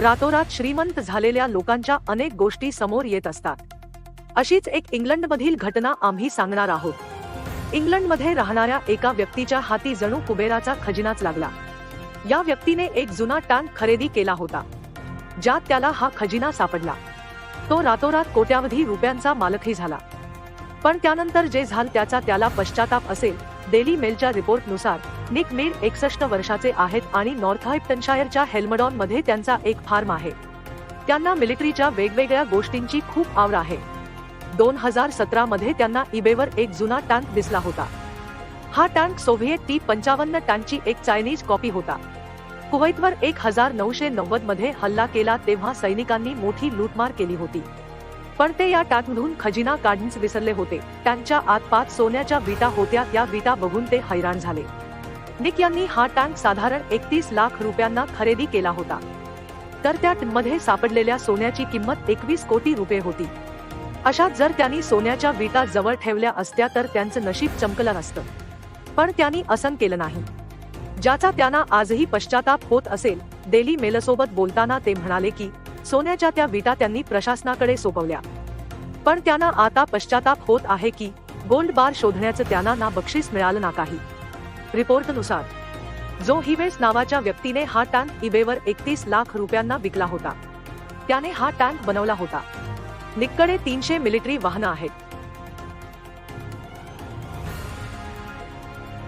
रातोरात श्रीमंत झालेल्या लोकांच्या अनेक गोष्टी समोर येत असतात. अशीच एक इंग्लंडमधील घटना आम्ही सांगणार आहोत. इंग्लंडमध्ये राहणाऱ्या एका व्यक्तीच्या हाती जणू कुबेराचा खजिनाच लागला. या व्यक्तीने एक जुना टँक खरेदी केला होता. ज्यात त्याला हा खजिना सापडला. तो रातोरात कोट्यावधी रुपयांचा मालकही झाला. पण त्यानंतर जे झालं त्याचा त्याला पश्चाताप असेल डेली मेलच्या रिपोर्टनुसार निक मीर एकसष्ट वर्षाचे आहेत आणि नॉर्थहॅम्प्टनशायरच्या हेल्मडॉनमध्ये त्यांचा एक फार्म आहे. त्यांना मिलिटरीच्या वेगवेगळ्या गोष्टींची खूप आवड आहे. दोन हजार सतरा मध्ये त्यांना इबेवर एक जुना टँक दिसला होता. हा टँक सोव्हिएट टी पंचावन्न टँकची एक चायनीज कॉपी होता. कुवैतवर एक हजार नऊशे नव्वदमध्ये हल्ला केला तेव्हा सैनिकांनी मोठी लूटमार केली होती. पण ते या टँकमधून खजिना काढूनच विसरले होते. टँकच्या आत पाच सोन्याच्या विटा होत्या. या विटा बघून ते हैराण झाले. निक यांनी हा टँक साधारण एकतीस लाख रुपयांना खरेदी केला होता. तर त्या मध्ये सापडलेल्या सोन्याची किंमत एकवीस कोटी रुपये होती. अशात जर त्यांनी सोन्याच्या विटा जवळ ठेवल्या असत्या तर त्यांचं नशीब चमकलं नसतं पण त्यांनी असं केलं नाही. ज्याचा त्यांना आजही पश्चाताप होत असेल डेली मेलसोबत बोलताना ते म्हणाले की सोन्याच्या त्या विटा त्यांनी प्रशासनाकडे सोपवल्या. पण त्यांना आता पश्चाताप होत आहे की गोल्ड बार शोधण्याचं त्यांना ना बक्षीस मिळालं ना काही. रिपोर्टनुसार जो हिवेस नावाच्या व्यक्तीने हा टँक इबेवर एकतीस लाख रुपयांना विकला होता. त्याने हा टँक बनवला होता. निककडे तीनशे मिलिटरी वाहनं आहेत.